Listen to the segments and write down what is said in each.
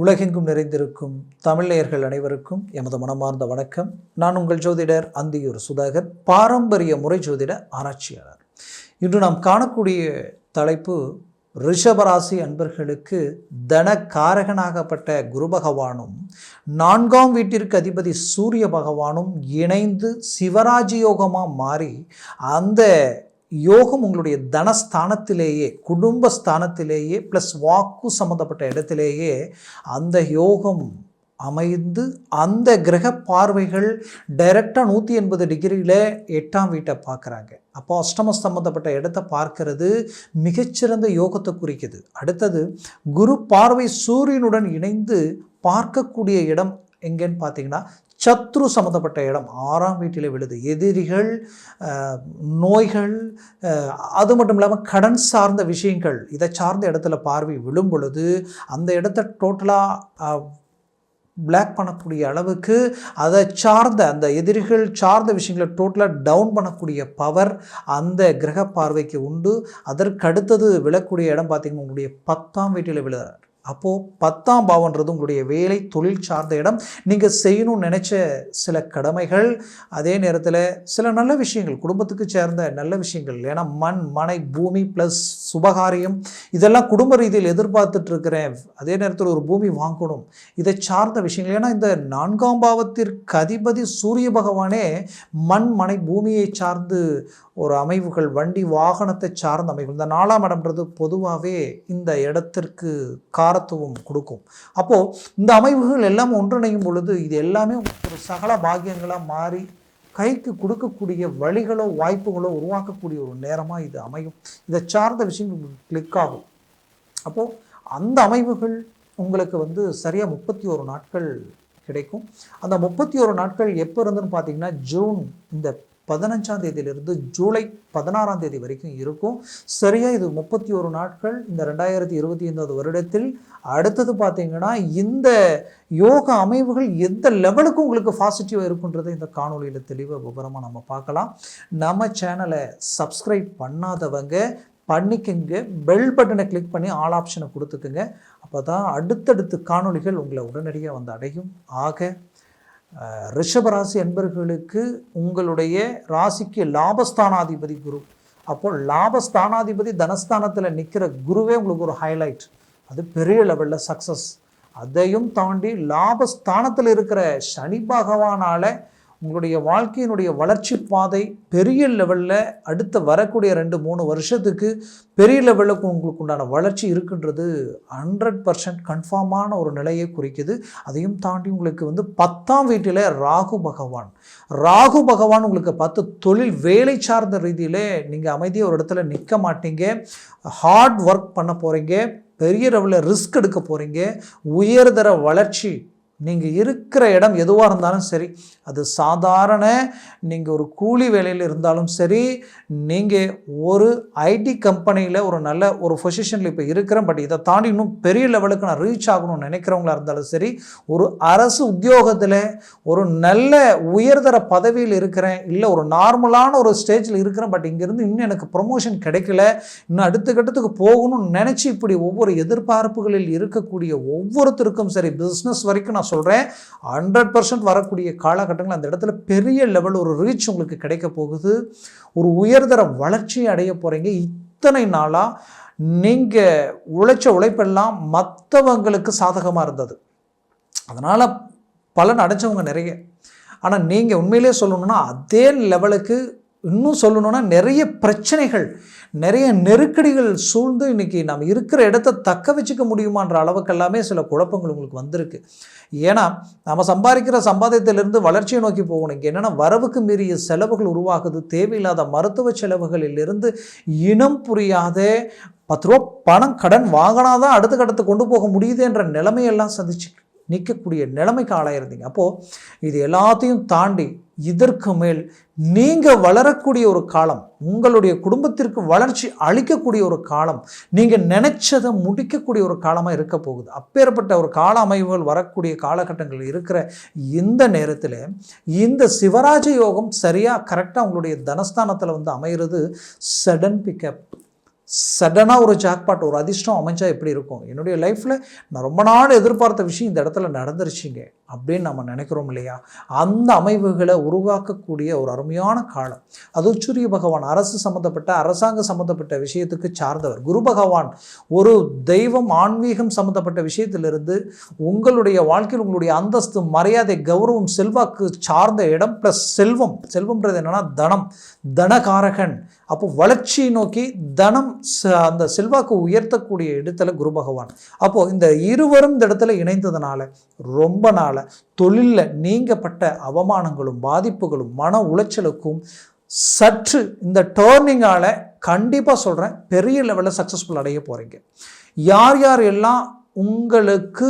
உலகெங்கும் நிறைந்திருக்கும் தமிழர்கள் அனைவருக்கும் எமது மனமார்ந்த வணக்கம். நான் உங்கள் ஜோதிடர் அந்தியூர் சுதாகர் பாரம்பரிய முறை ஜோதிட ஆராய்ச்சியாளர். இன்று நாம் காணக்கூடிய தலைப்பு ரிஷபராசி அன்பர்களுக்கு தன காரகனாகப்பட்ட குரு பகவானும் நான்காம் வீட்டிற்கு அதிபதி சூரிய பகவானும் இணைந்து சிவராஜயோகமாக மாறி அந்த யோகம் உங்களுடைய தனஸ்தானத்திலேயே குடும்ப ஸ்தானத்திலேயே ப்ளஸ் வாக்கு சம்மந்தப்பட்ட இடத்திலேயே அந்த யோகம் அமைந்து அந்த கிரக பார்வைகள் டைரெக்டாக நூற்றி எண்பது டிகிரியில் எட்டாம் வீட்டை பார்க்குறாங்க. அப்போ அஷ்டம சம்மந்தப்பட்ட இடத்த பார்க்கறது மிகச்சிறந்த யோகத்தை குறிக்குது. அடுத்தது குரு பார்வை சூரியனுடன் இணைந்து பார்க்கக்கூடிய இடம் எங்கேன்னு பார்த்தீங்கன்னா சத்ரு சம்மந்தப்பட்ட இடம். ஆறாம் வீட்டில் விழுது. எதிரிகள் நோய்கள் அது மட்டும் இல்லாமல் கடன் சார்ந்த விஷயங்கள். இதை சார்ந்த இடத்துல பார்வை விழும் பொழுது அந்த இடத்த டோட்டலாக பிளாக் பண்ணக்கூடிய அளவுக்கு அதை சார்ந்த அந்த எதிரிகள் சார்ந்த விஷயங்களை டோட்டலாக டவுன் பண்ணக்கூடிய பவர் அந்த கிரக பார்வைக்கு உண்டு. அதற்கு அடுத்தது விழக்கூடிய இடம் பார்த்திங்கன்னா உங்களுடைய பத்தாம் வீட்டில் விழுகிறார். அப்போது பத்தாம் பாவன்றது உங்களுடைய வேலை தொழில் சார்ந்த இடம். நீங்கள் செய்யணும்னு நினச்ச சில கடமைகள் அதே நேரத்தில் சில நல்ல விஷயங்கள் குடும்பத்துக்கு சேர்ந்த நல்ல விஷயங்கள். ஏன்னா மண் மனை பூமி ப்ளஸ் சுபகாரியம் இதெல்லாம் குடும்ப ரீதியில் எதிர்பார்த்துட்டு இருக்கிறேன். அதே நேரத்தில் ஒரு பூமி வாங்கணும். இதை சார்ந்த விஷயங்கள். ஏன்னா இந்த நான்காம் பாவத்திற்கு அதிபதி சூரிய பகவானே மண் மனை பூமியை சார்ந்து ஒரு அமைவுகள் வண்டி வாகனத்தை சார்ந்த அமைவுகள். இந்த நாலாம் இடம்ன்றது பொதுவாகவே இந்த இடத்திற்கு காரத்துவம் கொடுக்கும். அப்போது இந்த அமைவுகள் எல்லாம் ஒன்றிணையும் பொழுது இது எல்லாமே ஒரு சகல பாக்கியங்களாக மாறி கைக்கு கொடுக்கக்கூடிய வழிகளோ வாய்ப்புகளோ உருவாக்கக்கூடிய ஒரு நேரமாக இது அமையும். இதை சார்ந்த விஷயங்கள் கிளிக் ஆகும். அப்போது அந்த அமைவுகள் உங்களுக்கு வந்து சரியாக முப்பத்தி ஒரு நாட்கள் கிடைக்கும். அந்த முப்பத்தி ஒரு நாட்கள் எப்போ இருந்துன்னு பார்த்தீங்கன்னா ஜூன் இந்த பதினஞ்சாம் தேதியிலிருந்து ஜூலை பதினாறாம் தேதி வரைக்கும் இருக்கும். சரியாக இது முப்பத்தி ஒரு நாட்கள். இந்த ரெண்டாயிரத்தி இருபத்தி ஐந்தாவது வருடத்தில் அடுத்தது பார்த்தீங்கன்னா இந்த யோக அமைவுகள் எந்த லெவலுக்கு உங்களுக்கு பாசிட்டிவாக இருக்குன்றதை இந்த காணொலியில் தெளிவாக விவரமாக நம்ம பார்க்கலாம். நம்ம சேனலை சப்ஸ்கிரைப் பண்ணாதவங்க பண்ணிக்கங்க. பெல் பட்டனை கிளிக் பண்ணி ஆல் ஆப்ஷனை கொடுத்துக்குங்க. அப்போ தான் அடுத்தடுத்து காணொளிகள் உங்களை உடனடியாக வந்து அடையும். ஆக ரிஷபராசி அன்பர்களுக்கு உங்களுடைய ராசிக்கு லாபஸ்தானாதிபதி குரு. அப்போ லாபஸ்தானாதிபதி தனஸ்தானத்தில் நிற்கிற குருவே உங்களுக்கு ஒரு ஹைலைட் அது பெரிய லெவலில் சக்ஸஸ் அதையும் தாண்டி லாபஸ்தானத்தில் இருக்கிற சனி பகவானால் உங்களுடைய வாழ்க்கையினுடைய வளர்ச்சி பாதை பெரிய லெவலில் அடுத்த வரக்கூடிய ரெண்டு மூணு வருஷத்துக்கு பெரிய லெவலுக்கு உங்களுக்கு உண்டான வளர்ச்சி இருக்குன்றது ஹண்ட்ரட் பர்சன்ட் கன்ஃபார்மான ஒரு நிலையை குறிக்குது. அதையும் தாண்டி உங்களுக்கு வந்து பத்தாம் வீட்டில் ராகு பகவான். ராகு பகவான் உங்களுக்கு பார்த்து தொழில் வேலை சார்ந்த ரீதியில் நீங்கள் அமைதியாக ஒரு இடத்துல நிற்க மாட்டீங்க. ஹார்ட் ஒர்க் பண்ண போகிறீங்க பெரிய லெவலில் ரிஸ்க் எடுக்க போகிறீங்க உயர்தர வளர்ச்சி நீங்கள் இருக்கிற இடம் எதுவாக இருந்தாலும் சரி அது சாதாரண நீங்கள் ஒரு கூலி வேலையில் இருந்தாலும் சரி நீங்கள் ஒரு ஐடி கம்பெனியில் ஒரு நல்ல ஒரு பொசிஷனில் இப்போ இருக்கிறேன். பட் இதை தாண்டி இன்னும் பெரிய லெவலுக்கு நான் ரீச் ஆகணும்னு நினைக்கிறவங்களா இருந்தாலும் சரி ஒரு அரசு உத்தியோகத்தில் ஒரு நல்ல உயர்தர பதவியில் இருக்கிறேன். இல்லை ஒரு நார்மலான ஒரு ஸ்டேஜில் இருக்கிறேன். பட் இங்கேருந்து இன்னும் எனக்கு ப்ரொமோஷன் கிடைக்கல. இன்னும் அடுத்த கட்டத்துக்கு போகணும்னு நினச்சி இப்படி ஒவ்வொரு எதிர்பார்ப்புகளில் இருக்கக்கூடிய ஒவ்வொருத்தருக்கும் சரி பிஸ்னஸ் வரைக்கும் நான் சொல்கிறேன் ஹண்ட்ரட் பர்சன்ட் வரக்கூடிய காலகட்டங்கள் அந்த இடத்துல பெரிய லெவல் ஒரு ரீச் உங்களுக்கு கிடைக்க போகுது. ஒரு உயர்தர வளர்ச்சி அடைய போகிறீங்க இத்தனை நாளாக நீங்கள் உழைச்ச உழைப்பெல்லாம் மற்றவங்களுக்கு சாதகமாக இருந்தது. அதனால் பலன் அடைஞ்சவங்க நிறைய. ஆனால் நீங்கள் உண்மையிலே சொல்லணும்னா அதே லெவலுக்கு இன்னும் சொல்லணும்னா நிறைய பிரச்சனைகள் நிறைய நெருக்கடிகள் சூழ்ந்து இன்னைக்கு நம்ம இருக்கிற இடத்த தக்க வச்சுக்க முடியுமான்ற அளவுக்கு எல்லாமே சில குழப்பங்கள் உங்களுக்கு வந்திருக்கு. ஏன்னா நம்ம சம்பாதிக்கிற சம்பாதியத்திலிருந்து வளர்ச்சியை நோக்கி போகணும். இங்கே என்னென்னா வரவுக்கு மீறிய செலவுகள் உருவாகுது. தேவையில்லாத மருத்துவ செலவுகளிலிருந்து இனம் புரியாத பத்து ரூபா பணம் கடன் வாங்கினாதான் அடுத்த கட்டத்தை கொண்டு போக முடியுதுன்ற நிலைமையெல்லாம் சந்திச்சு நிற்கக்கூடிய நிலைமைக்கு ஆளாயிருந்தீங்க. அப்போது இது எல்லாத்தையும் தாண்டி இதற்கு மேல் நீங்கள் வளரக்கூடிய ஒரு காலம் உங்களுடைய குடும்பத்திற்கு வளர்ச்சி அளிக்கக்கூடிய ஒரு காலம் நீங்கள் நினச்சதை முடிக்கக்கூடிய ஒரு காலமாக இருக்க போகுது. அப்பேற்பட்ட ஒரு கால அமைவுகள் வரக்கூடிய காலகட்டங்கள் இருக்கிற இந்த நேரத்தில் இந்த சிவராஜ யோகம் சரியாக கரெக்டாக உங்களுடைய தனஸ்தானத்தில் வந்து அமைகிறது சடன் பிக்கப் சடனாக ஒரு ஜாக்பாட் ஒரு அதிர்ஷ்டம் அமைஞ்சா எப்படி இருக்கும்? என்னுடைய லைஃப்பில் நான் ரொம்ப நாள் எதிர்பார்த்த விஷயம் இந்த இடத்துல நடந்துருச்சுங்க. அப்படின்னு நம்ம நினைக்கிறோம் இல்லையா? அந்த அமைவுகளை உருவாக்கக்கூடிய ஒரு அருமையான காலம். அதுவும் சூரிய பகவான் அரசு சம்மந்தப்பட்ட அரசாங்க சம்மந்தப்பட்ட விஷயத்துக்கு சார்ந்தவர். குரு பகவான் ஒரு தெய்வம் ஆன்மீகம் சம்மந்தப்பட்ட விஷயத்திலிருந்து உங்களுடைய வாழ்க்கையில் உங்களுடைய அந்தஸ்து மரியாதை கௌரவம் செல்வாக்கு சார்ந்த இடம் ப்ளஸ் செல்வம். செல்வம்ன்றது என்னென்னா தனம். தனகாரகன். அப்போ வளர்ச்சியை நோக்கி தனம் ச- அந்த செல்வாக்கு உயர்த்தக்கூடிய இடத்துல குரு பகவான். அப்போது இந்த இருவரும் இந்த இடத்துல இணைந்ததுனால ரொம்ப நாள் தொழிலில் நீங்கப்பட்ட அவமானங்களும் பாதிப்புகளும் மன உளைச்சலுக்கும் சற்று இந்த டேர்னிங்கால் கண்டிப்பாக சொல்கிறேன் பெரிய லெவலில் சக்ஸஸ்ஃபுல் அடைய போகிறீங்க யார் யார் எல்லாம் உங்களுக்கு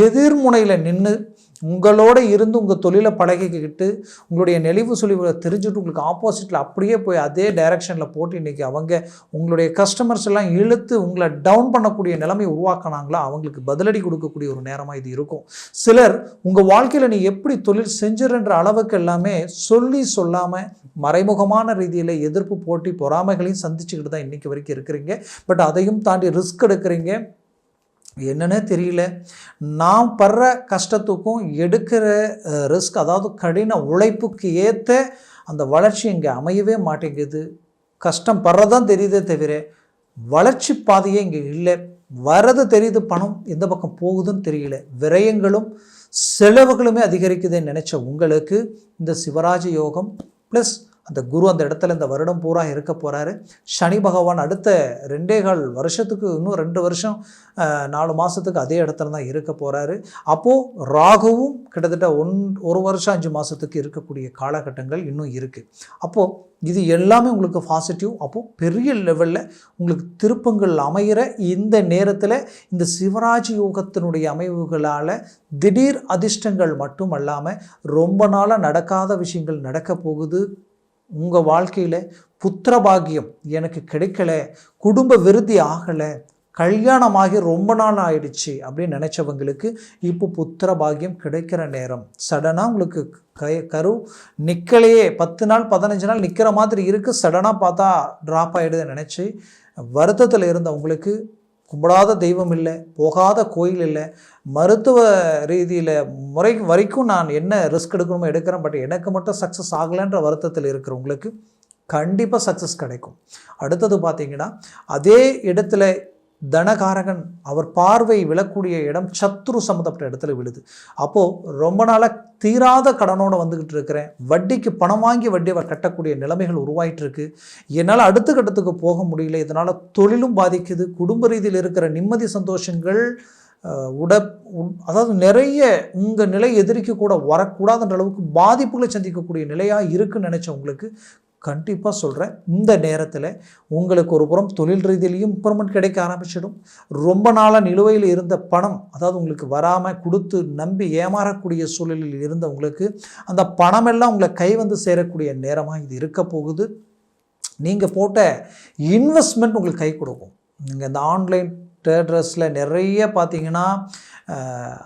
எதிர்முனையில் நின்று உங்களோட இருந்து உங்கள் தொழிலை பழகிக்கிட்டு உங்களுடைய நெளிவு சுழிவுகளை தெரிஞ்சுட்டு உங்களுக்கு ஆப்போசிட்டில் அப்படியே போய் அதே டைரக்ஷனில் போட்டு இன்றைக்கி அவங்க உங்களுடைய கஸ்டமர்ஸ் எல்லாம் இழுத்து உங்களை டவுன் பண்ணக்கூடிய நிலைமை உருவாக்குனாங்களோ அவங்களுக்கு பதிலடி கொடுக்கக்கூடிய ஒரு நேரமாக இது இருக்கும். சிலர் உங்கள் வாழ்க்கையில் நீ எப்படி தொழில் செஞ்சிருன்ற அளவுக்கு எல்லாமே சொல்லி சொல்லாமல் மறைமுகமான ரீதியில் எதிர்ப்பு போட்டி பொறாமைகளையும் சந்திச்சுக்கிட்டு தான் இன்றைக்கி வரைக்கும் இருக்கிறீங்க. பட் அதையும் தாண்டி ரிஸ்க் எடுக்கிறீங்க. என்னன்னே தெரியல. நான் படுற கஷ்டத்துக்கும் எடுக்கிற ரிஸ்க் அதாவது கடின உழைப்புக்கு ஏற்ற அந்த வளர்ச்சி இங்கே அமையவே மாட்டேங்குது. கஷ்டம் படுறதான் தெரியுதே தவிர வளர்ச்சி பாதையே இங்கே இல்லை. வரது தெரியுது பணம் எந்த பக்கம் போகுதுன்னு தெரியல. விரயங்களும் செலவுகளுமே அதிகரிக்குதுன்னு நினச்ச உங்களுக்கு இந்த சிவராஜ யோகம் ப்ளஸ் அந்த குரு அந்த இடத்துல இந்த வருடம் பூரா இருக்க போகிறாரு சனி பகவான் அடுத்த ரெண்டே கால் வருஷத்துக்கு இன்னும் ரெண்டு வருஷம் நாலு மாதத்துக்கு அதே இடத்துல தான் இருக்க போகிறாரு அப்போது ராகுவும் கிட்டத்தட்ட ஒன் ஒரு வருஷம் அஞ்சு மாதத்துக்கு இருக்கக்கூடிய காலகட்டங்கள் இன்னும் இருக்குது அப்போது இது எல்லாமே உங்களுக்கு பாசிட்டிவ் அப்போது பெரிய லெவலில் உங்களுக்கு திருப்பங்கள் அமைகிற இந்த நேரத்தில் இந்த சிவராஜ் யோகத்தினுடைய அமைவுகளால் திடீர் அதிர்ஷ்டங்கள் மட்டும் அல்லாமல் ரொம்ப நாளாக நடக்காத விஷயங்கள் நடக்க போகுது. உங்கள் வாழ்க்கையில் புத்திர பாகியம் எனக்கு கிடைக்கல குடும்ப விருதி ஆகலை கல்யாணமாகி ரொம்ப நாள் ஆயிடுச்சு அப்படின்னு நினச்சவங்களுக்கு இப்போ புத்திர பாகியம் கிடைக்கிற நேரம். சடனாக உங்களுக்கு கை கரு நிற்கலையே பத்து நாள் பதினஞ்சு நாள் நிற்கிற மாதிரி இருக்குது சடனாக பார்த்தா ட்ராப் ஆகிடுதுன்னு நினச்சி வருத்தத்தில் இருந்தவங்களுக்கு கும்பிடாத தெய்வம் இல்லை போகாத கோயில் இல்லை. மருத்துவ ரீதியில் முறை வரைக்கும் நான் என்ன ரிஸ்க் எடுக்கணுமோ எடுக்கிறேன் பட் எனக்கு மட்டும் சக்ஸஸ் ஆகலைன்ற வருத்தத்தில் இருக்கிறவங்களுக்கு கண்டிப்பாக சக்ஸஸ் கிடைக்கும். அடுத்தது பார்த்தீங்கன்னா அதே இடத்துல தனகாரகன் அவர் பார்வை விழக்கூடிய இடம் சத்ரு சம்மந்தப்பட்ட இடத்துல விழுது. அப்போது ரொம்ப நாளாக தீராத கடனோடு வந்துக்கிட்டு இருக்கிறேன். வட்டிக்கு பணம் வாங்கி வட்டி அவர் கட்டக்கூடிய நிலைமைகள் உருவாயிட்டு இருக்கு என்னால் அடுத்த கட்டத்துக்கு போக முடியல. இதனால் தொழிலும் பாதிக்குது. குடும்ப ரீதியில் இருக்கிற நிம்மதி சந்தோஷங்கள் உட அதாவது நிறைய உங்கள் நிலை எதிரிக்கு கூட வரக்கூடாதுன்ற அளவுக்கு பாதிப்புகளை சந்திக்கக்கூடிய நிலையாக இருக்குன்னு நினச்ச உங்களுக்கு கண்டிப்பாக சொல்கிறேன் இந்த நேரத்தில் உங்களுக்கு ஒரு புறம் தொழில் ரீதியிலையும் இம்ப்ரூவ்மெண்ட் கிடைக்க ஆரம்பிச்சிடும். ரொம்ப நாளாக நிலுவையில் இருந்த பணம் அதாவது உங்களுக்கு வராமல் கொடுத்து நம்பி ஏமாறக்கூடிய சூழலில் இருந்த உங்களுக்கு அந்த பணமெல்லாம் உங்களை கை வந்து சேரக்கூடிய நேரமாக இது இருக்க போகுது. நீங்கள் போட்ட இன்வெஸ்ட்மெண்ட் உங்களுக்கு கை கொடுக்கும். நீங்கள் இந்த ஆன்லைன் ட்ரேடர்ஸில் நிறைய பார்த்தீங்கன்னா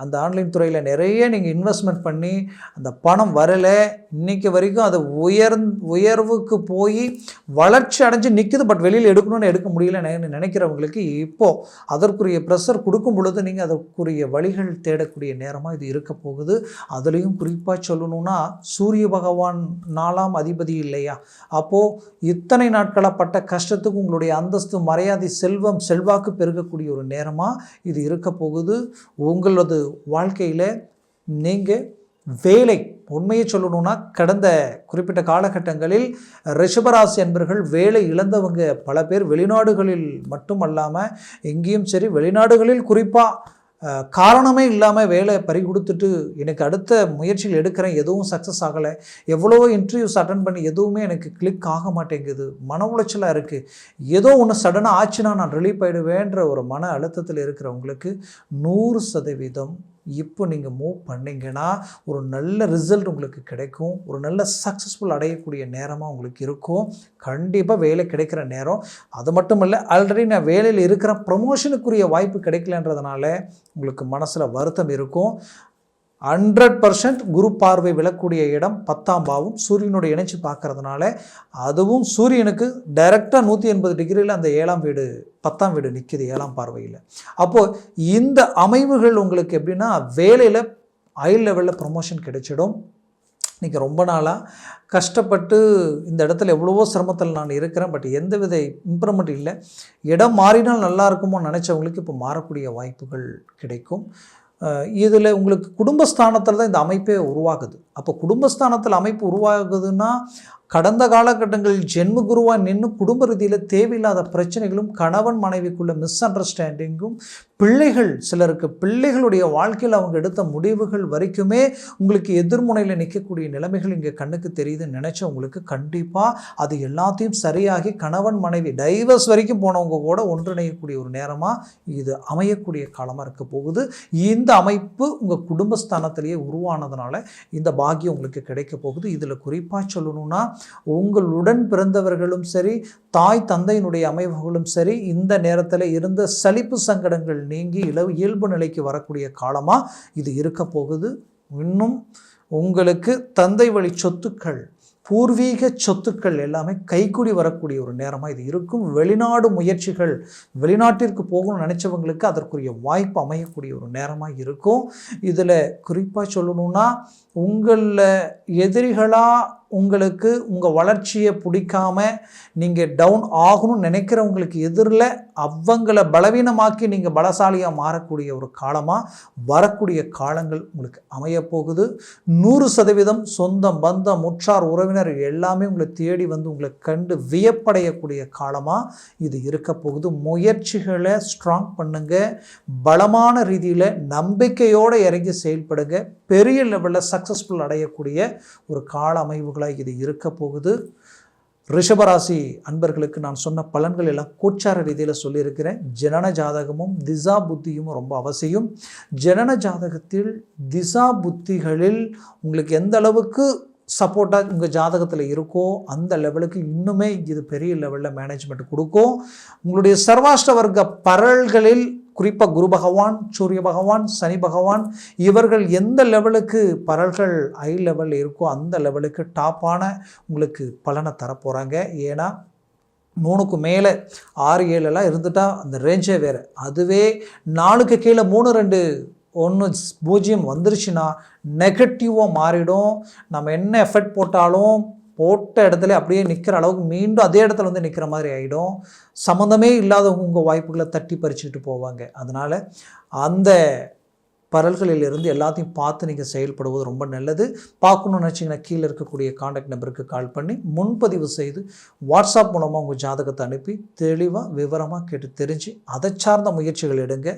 அந்த ஆன்லைன் துறையில் நிறைய நீங்கள் இன்வெஸ்ட்மெண்ட் பண்ணி அந்த பணம் வரலை இன்னைக்கு வரைக்கும் அது உயர் உயர்வுக்கு போய் வளர்ச்சி அடைஞ்சு நிற்குது பட் வெளியில் எடுக்கணும்னு எடுக்க முடியல நினைக்கிறவங்களுக்கு இப்போது அதற்குரிய ப்ரெஷர் கொடுக்கும் பொழுது நீங்கள் அதற்குரிய வழிகள் தேடக்கூடிய நேரமாக இது இருக்க போகுது. அதுலேயும் குறிப்பாக சொல்லணும்னா சூரிய பகவான் நாலாம் அதிபதி இல்லையா? அப்போது இத்தனை நாட்களாக பட்ட கஷ்டத்துக்கு உங்களுடைய அந்தஸ்து மரியாதை செல்வம் செல்வாக்கு பெருகக்கூடிய ஒரு நேரமாக இது இருக்க போகுது. உங்களது வாழ்க்கையில் நீங்கள் வேலை உண்மையை சொல்லணும்னா கடந்த குறிப்பிட்ட காலகட்டங்களில் ரிஷபராசி என்பர்கள் வேலை இழந்தவங்க பல பேர் வெளிநாடுகளில் மட்டும் அல்லாமல் எங்கேயும் சரி வெளிநாடுகளில் குறிப்பாக காரணமே இல்லாமல் வேலை பறி கொடுத்துட்டு எனக்கு அடுத்த முயற்சியில் எடுக்கிறேன் எதுவும் சக்ஸஸ் ஆகலை. எவ்வளோ இன்டர்வியூஸ் அட்டன் பண்ணி எதுவுமே எனக்கு கிளிக் ஆக மாட்டேங்குது. மன உளைச்சலாக இருக்குது ஏதோ ஒன்று சடனாக ஆச்சுன்னா நான் ரிலீஃப் ஆகிடுவேன்ற ஒரு மன அழுத்தத்தில் இருக்கிறவங்களுக்கு நூறு சதவீதம் இப்போ நீங்கள் மூவ் பண்ணீங்கன்னா ஒரு நல்ல ரிசல்ட் உங்களுக்கு கிடைக்கும். ஒரு நல்ல சக்ஸஸ்ஃபுல் அடையக்கூடிய நேரமாக உங்களுக்கு இருக்கும். கண்டிப்பாக வேலை கிடைக்கிற நேரம். அது மட்டும் இல்லை ஆல்ரெடி நான் வேலையில் இருக்கிற ப்ரமோஷனுக்குரிய வாய்ப்பு கிடைக்கலன்றதுனால உங்களுக்கு மனசில் வருத்தம் இருக்கும். ஹண்ட்ரட் பர்சன்ட் குரு பார்வை விழக்கூடிய இடம் பத்தாம் பாவம் சூரியனோட இணைச்சு பார்க்கறதுனால அதுவும் சூரியனுக்கு டைரெக்டாக நூற்றி எண்பது டிகிரியில் அந்த ஏழாம் வீடு பத்தாம் வீடு நிற்கிது ஏழாம் பார்வையில். அப்போது இந்த அமைவுகள் உங்களுக்கு எப்படின்னா வேலையில் ஹை லெவலில் ப்ரொமோஷன் கிடைச்சிடும். இன்றைக்கி ரொம்ப நாளாக கஷ்டப்பட்டு இந்த இடத்துல எவ்வளவோ சிரமத்தில் நான் இருக்கிறேன் பட் எந்த வித இம்ப்ரூவ்மெண்ட் இல்லை. இடம் மாறினால் நல்லா இருக்குமோ நினச்சவங்களுக்கு இப்போ மாறக்கூடிய வாய்ப்புகள் கிடைக்கும். இதில் உங்களுக்கு குடும்பஸ்தானத்தில் தான் இந்த அமைப்பே உருவாகுது. அப்போ குடும்பஸ்தானத்தில் அமைப்பு உருவாகுதுன்னா கடந்த காலகட்டங்களில் ஜென்ம குருவாக நின்று குடும்ப ரீதியில் தேவையில்லாத பிரச்சனைகளும் கணவன் மனைவிக்குள்ள மிஸ் அண்டர்ஸ்டாண்டிங்கும் பிள்ளைகள் சிலருக்கு பிள்ளைகளுடைய வாழ்க்கையில் அவங்க எடுத்த முடிவுகள் வரைக்குமே உங்களுக்கு எதிர்முனையில் நிற்கக்கூடிய நிலைமைகள் இங்கே கண்ணுக்கு தெரியுதுன்னு நினச்ச உங்களுக்கு கண்டிப்பாக அது எல்லாத்தையும் சரியாகி கணவன் மனைவி டைவர்ஸ் வரைக்கும் போனவங்க கூட ஒன்றிணையக்கூடிய ஒரு நேரமாக இது அமையக்கூடிய காலமாக இருக்க போகுது. இந்த அமைப்பு உங்கள் குடும்பஸ்தானத்திலேயே உருவானதுனால இந்த பாக்கியம் உங்களுக்கு கிடைக்க போகுது. இதில் குறிப்பாக சொல்லணும்னா உங்களுடன் பிறந்தவர்களும் சரி தாய் தந்தையினுடைய அமைவுகளும் சரி இந்த நேரத்தில் இருந்த சலிப்பு சங்கடங்கள் நீங்கி இளவு இயல்பு நிலைக்கு வரக்கூடிய காலமாக இது இருக்க போகுது. இன்னும் உங்களுக்கு தந்தை வழி சொத்துக்கள் பூர்வீக சொத்துக்கள் எல்லாமே கைக்கூடி வரக்கூடிய ஒரு நேரமாக இது இருக்கும். வெளிநாடு முயற்சிகள் வெளிநாட்டிற்கு போகணும்னு நினச்சவங்களுக்கு அதற்குரிய வாய்ப்பு அமையக்கூடிய ஒரு நேரமாக இருக்கும். இதில் குறிப்பாக சொல்லணும்னா உங்களில் எதிரிகளாக உங்களுக்கு உங்கள் வளர்ச்சியை பிடிக்காம நீங்கள் டவுன் ஆகணும்னு நினைக்கிறவங்களுக்கு எதிரில் அவங்கள பலவீனமாக்கி நீங்கள் பலசாலியாக மாறக்கூடிய ஒரு காலமாக வரக்கூடிய காலங்கள் உங்களுக்கு அமையப்போகுது. நூறு சதவீதம் சொந்தம் பந்தம் முற்றார் உறவினர் எல்லாமே உங்களை தேடி வந்து உங்களை கண்டு வியப்படையக்கூடிய காலமாக இது இருக்க போகுது. முயற்சிகளை ஸ்ட்ராங் பண்ணுங்கள் பலமான ரீதியில் நம்பிக்கையோடு இறங்கி செயல்படுங்க. பெரிய லெவலில் சக்ஸஸ்ஃபுல் அடையக்கூடிய ஒரு கால அமைவுகள் அமைவுகளாக இது இருக்க போகுது. ரிஷபராசி அன்பர்களுக்கு நான் சொன்ன பலன்கள் எல்லாம் கோச்சார ரீதியில் சொல்லியிருக்கிறேன். ஜனன ஜாதகமும் திசா புத்தியும் ரொம்ப அவசியம். ஜனன ஜாதகத்தில் திசா புத்திகளில் உங்களுக்கு எந்த அளவுக்கு சப்போர்ட்டாக உங்கள் ஜாதகத்தில் இருக்கோ அந்த லெவலுக்கு இன்னுமே இது பெரிய லெவலில் மேனேஜ்மெண்ட் கொடுக்கும். உங்களுடைய சர்வாஷ்ட வர்க்க பரல்களில் குறிப்பாக குரு பகவான் சூரிய பகவான் சனி பகவான் இவர்கள் எந்த லெவலுக்கு பரல்கள் ஹை லெவல் இருக்கோ அந்த லெவலுக்கு டாப்பான உங்களுக்கு பலனை தரப்போகிறாங்க ஏன்னா மூணுக்கு மேலே ஆறு ஏழுலாம் இருந்துட்டால் அந்த ரேஞ்சே வேறு. அதுவே நாலுக்கு கீழே மூணு ரெண்டு ஒன்று பூஜ்ஜியம் வந்துருச்சுன்னா நெகட்டிவாக மாறிடும். நம்ம என்ன எஃபர்ட் போட்டாலும் போட்ட இடத்துல அப்படியே நிற்கிற அளவுக்கு மீண்டும் அதே இடத்துல வந்து நிற்கிற மாதிரி ஆகிடும் சம்மந்தமே இல்லாதவங்க உங்கள் வாய்ப்புகளை தட்டி பறிச்சுட்டு போவாங்க. அதனால் அந்த பரல்களில் இருந்து எல்லாத்தையும் பார்த்து நீங்கள் செயல்படுவது ரொம்ப நல்லது. பார்க்கணுன்னு நினச்சிங்கன்னா கீழே இருக்கக்கூடிய காண்டாக்ட் நம்பருக்கு கால் பண்ணி முன்பதிவு செய்து வாட்ஸ்அப் மூலமாக உங்கள் ஜாதகத்தை அனுப்பி தெளிவாக விவரமாக கேட்டு தெரிஞ்சு அதை சார்ந்த முயற்சிகள் எடுங்க.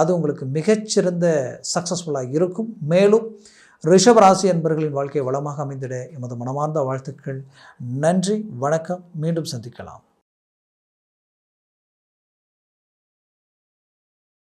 அது உங்களுக்கு மிகச்சிறந்த சக்ஸஸ்ஃபுல்லாக இருக்கும். மேலும் ரிஷபராசி என்பர்களின் வாழ்க்கை வளமாக அமைந்திட எமது மனமார்ந்த வாழ்த்துக்கள். நன்றி வணக்கம். மீண்டும் சந்திக்கலாம்.